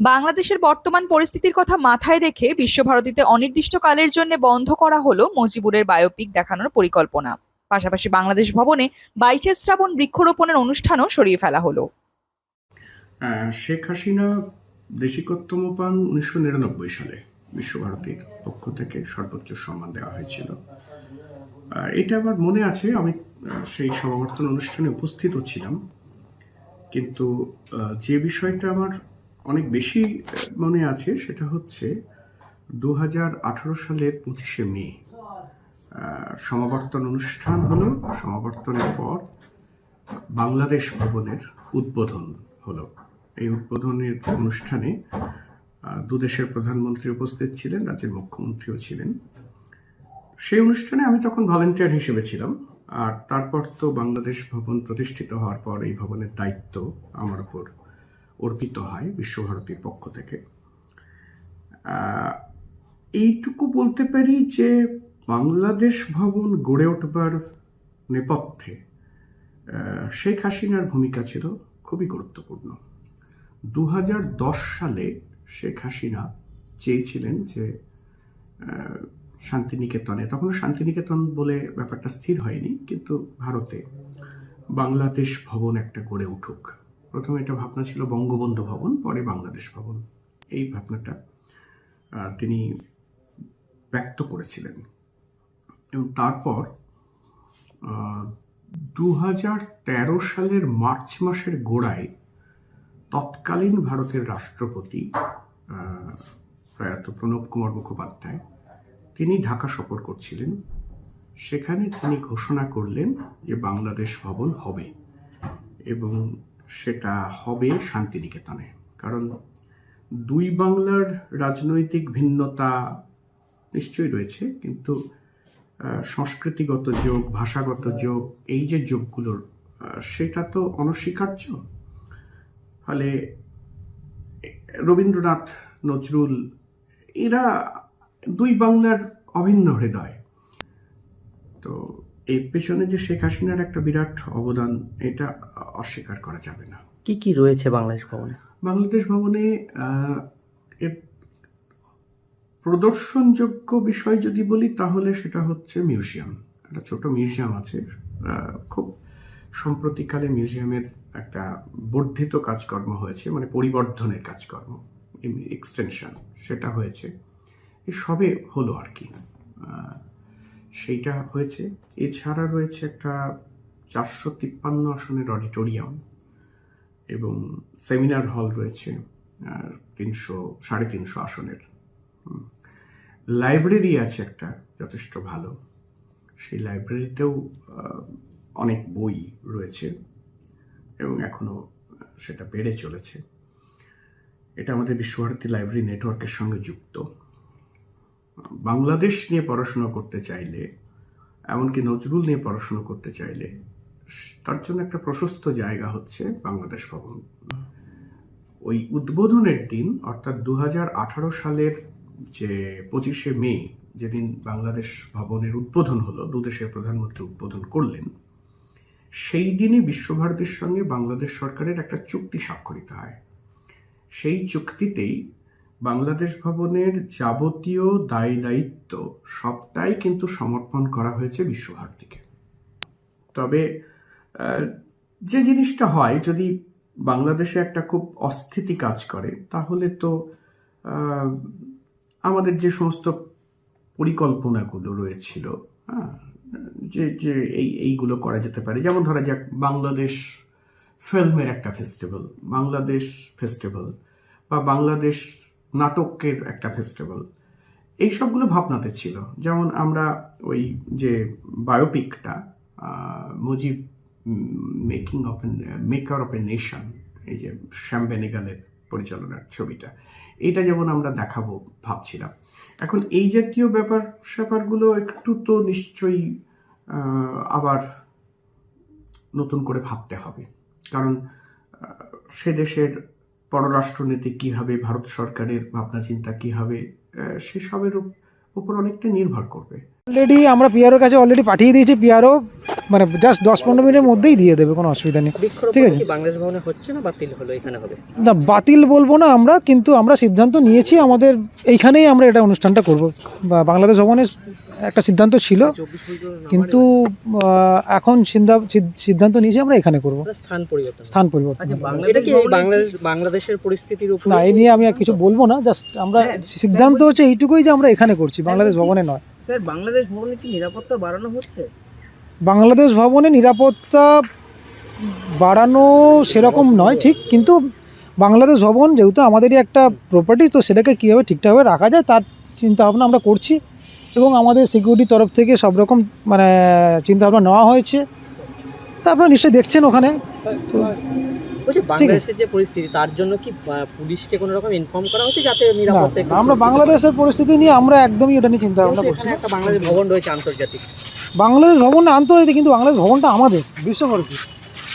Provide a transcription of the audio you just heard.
বাংলাদেশের বর্তমান পরিস্থিতির কথা মাথায় রেখে বিশ্বভারতীতে অনির্দিষ্টকালের জন্য বন্ধ করা হলো মজিবুরের বায়োপিক দেখানোর পরিকল্পনা। পাশাপাশি বাংলাদেশ ভবনে বাইশে শ্রাবণ বৃক্ষরোপণের অনুষ্ঠানও সরিয়ে ফেলা হলো। শেখ হাসিনা দেশিকোত্তম পান উনিশশো নিরানব্বই সালে বিশ্বভারতীর পক্ষ থেকে সর্বোচ্চ সম্মান দেওয়া হয়েছিল। এটা আমার মনে আছে, আমি সেই সমাবর্তন অনুষ্ঠানে উপস্থিত ছিলাম। কিন্তু যে বিষয়টা আমার অনেক বেশি মনে আছে সেটা হচ্ছে দু হাজার আঠারো সালের পঁচিশে মে। সমাবর্তন অনুষ্ঠান হলো সমাবর্তনের পর বাংলাদেশ ভবনের উদ্বোধন হলো। এই উদ্বোধনের অনুষ্ঠানে আহ, দুদেশের প্রধানমন্ত্রী উপস্থিত ছিলেন রাজ্যের মুখ্যমন্ত্রীও ছিলেন। সেই অনুষ্ঠানে আমি তখন ভলেন্টিয়ার হিসেবে ছিলাম আর তারপর তো বাংলাদেশ ভবন প্রতিষ্ঠিত হওয়ার পর এই ভবনের দায়িত্ব আমার উপর। অর্পিত হয় বিশ্বভারতীর পক্ষ থেকে। এইটুকু বলতে পারি যে বাংলাদেশ ভবন গড়ে উঠবার নেপথ্যে শেখ হাসিনার ভূমিকা ছিল খুবই গুরুত্বপূর্ণ। দু হাজার দশ সালে শেখ হাসিনা চেয়েছিলেন যে শান্তিনিকেতনে তখন শান্তিনিকেতন বলে ব্যাপারটা স্থির হয়নি, কিন্তু ভারতে বাংলাদেশ ভবন একটা গড়ে উঠুক। প্রথমে এটা ভাবনা ছিল বঙ্গবন্ধু ভবন, পরে বাংলাদেশ ভবন। এই ভাবনাটা তিনি ব্যক্ত করেছিলেন। এবং তারপর দু হাজার তেরো সালের মার্চ মাসের গোড়ায় তৎকালীন ভারতের রাষ্ট্রপতি প্রয়াত প্রণব কুমার মুখোপাধ্যায়, তিনি ঢাকা সফর করছিলেন। সেখানে তিনি ঘোষণা করলেন যে বাংলাদেশ ভবন হবে এবং সেটা হবে শান্তিনিকেতনে। কারণ দুই বাংলার রাজনৈতিক ভিন্নতা নিশ্চয়ই রয়েছে, কিন্তু সংস্কৃতিগত যোগ, ভাষাগত যোগ, এই যে যোগগুলোর সেটা তো অনস্বীকার্য। ফলে রবীন্দ্রনাথ, নজরুল, এরা দুই বাংলার অভিন্ন হৃদয়। তো এর পেছনে যে শেখ হাসিনার একটা বিরাট অবদান এটা অস্বীকার করা যাবে না। কি কি রয়েছে বাংলাদেশ ভবনে? বাংলাদেশ ভবনে এর প্রদর্শনযোগ্য বিষয় যদি বলি তাহলে সেটা হচ্ছে মিউজিয়াম। একটা ছোট মিউজিয়াম আছে খুব সম্প্রতিকালে মিউজিয়ামের একটা বর্ধিত কাজকর্ম হয়েছে মানে পরিবর্ধনের কাজকর্ম এক্সটেনশন সেটা হয়েছে। সবে হলো আর কি। সেইটা হয়েছে। এছাড়া রয়েছে একটা চারশো তিপ্পান্ন আসনের অডিটোরিয়াম এবং সেমিনার হল রয়েছে তিনশো, সাড়ে তিনশো আসনের। লাইব্রেরি আছে একটা যথেষ্ট ভালো। সেই লাইব্রেরিতেও অনেক বই রয়েছে এবং এখনও সেটা বেড়ে চলেছে। এটা আমাদের বিশ্বভারতী লাইব্রেরি নেটওয়ার্কের সঙ্গে যুক্ত। বাংলাদেশ নিয়ে পড়াশোনা করতে চাইলে, এমনকি নজরুল নিয়ে পড়াশোনা করতে চাইলে, তার জন্য একটা প্রশস্ত জায়গা হচ্ছে বাংলাদেশ ভবন। ওই উদ্বোধনের দিন, অর্থাৎ দু হাজার আঠারো সালের যে পঁচিশে মে, যেদিন বাংলাদেশ ভবনের উদ্বোধন হলো দুদেশের প্রধানমন্ত্রী উদ্বোধন করলেন, সেই দিনই বিশ্বভারতীর সঙ্গে বাংলাদেশ সরকারের একটা চুক্তি স্বাক্ষরিত হয়। সেই চুক্তিতেই বাংলাদেশ ভবনের যাবতীয় দায় দায়িত্ব সবটাই কিন্তু সমর্পণ করা হয়েছে বিশ্বভারতীকে। তবে যে জিনিসটা হয়, যদি বাংলাদেশে একটা খুব অস্থিতি কাজ করে, তাহলে তো আমাদের যে সমস্ত পরিকল্পনাগুলো রয়েছিল হ্যাঁ যে যে এই, এইগুলো করা যেতে পারে। যেমন ধরা যাক, বাংলাদেশ ফিল্মের একটা ফেস্টিভ্যাল, বাংলাদেশ ফেস্টিভ্যাল বা বাংলাদেশ নাটকের একটা ফেস্টিভ্যাল এই সবগুলো ভাবনাতে ছিল। যেমন আমরা ওই যে বায়োপিকটা Mujib making of maker of a nation এই যে শ্যাম বেনেগালের পরিচালনার ছবিটা, এটা যেমন আমরা দেখাবো ভাবছিলাম। এখন এই জাতীয় ব্যাপার স্যাপারগুলো একটু তো নিশ্চয়ই আবার নতুন করে ভাবতে হবে। কারণ সে দেশের পররাষ্ট্রনীতি কী হবে ভারত সরকারের ভাবনা চিন্তা কী হবে আহ, সেসবেরও উপর অনেকটা নির্ভর করবে। অলরেডি আমরা পিআরওর কাছে অলরেডি পাঠিয়ে দিয়েছি পিআরও মানে জাস্ট দশ পনেরো মিনিটের মধ্যেই দিয়ে দেবে কোনো অসুবিধা নেই। ঠিক আছে। বাংলাদেশ ভবনে হচ্ছে না বাতিল হলো এখানে হবে? না বাতিল বলব না আমরা কিন্তু আমরা সিদ্ধান্ত নিয়েছি আমাদের এইখানেই আমরা এটা অনুষ্ঠানটা করব। বা বাংলাদেশ ভবনের একটা সিদ্ধান্ত ছিল। কিন্তু এখন সিদ্ধা- সিদ- সিদ্ধান্ত নিয়েছি আমরা এখানে করব। স্থান পরিবর্তন। স্থান পরিবর্তন। আচ্ছা হবে। কি এই বাংলাদেশ বাংলাদেশের পরিস্থিতির উপর না এই নিয়ে আমি আর কিছু বলব না জাস্ট আমরা হ্যাঁ, সিদ্ধান্ত হচ্ছে এইটুকুই যে আমরা এখানে করছি বাংলাদেশ ভবনে নয়। স্যার বাংলাদেশ ভবনে কি নিরাপত্তা বাড়ানো হচ্ছে? বাংলাদেশ ভবনে নিরাপত্তা বাড়ানো সেরকম নয় ঠিক কিন্তু বাংলাদেশ ভবন যেহেতু আমাদেরই একটা প্রপার্টি তো সেটাকে কীভাবে ঠিকঠাকভাবে রাখা যায় তার চিন্তাভাবনা আমরা করছি। এবং আমাদের সিকিউরিটির তরফ থেকে সব রকম মানে চিন্তাভাবনা নেওয়া হয়েছে। তা আপনারা নিশ্চয়ই দেখছেন ওখানে। বাংলাদেশের যে পরিস্থিতি তার জন্য কি পুলিশকে কোনো রকম ইনফর্ম করা হচ্ছে যাতে নিরাপত্তা আমরা বাংলাদেশের পরিস্থিতি নিয়ে আমরা একদমই ওটা নিয়ে চিন্তা ভাবনা করছি একটা বাংলাদেশ ভবন রয়েছে আন্তর্জাতিক। বাংলাদেশ ভবনটা আন্তর্জাতিক কিন্তু বাংলাদেশ ভবনটা আমাদের বিশ্বভারতী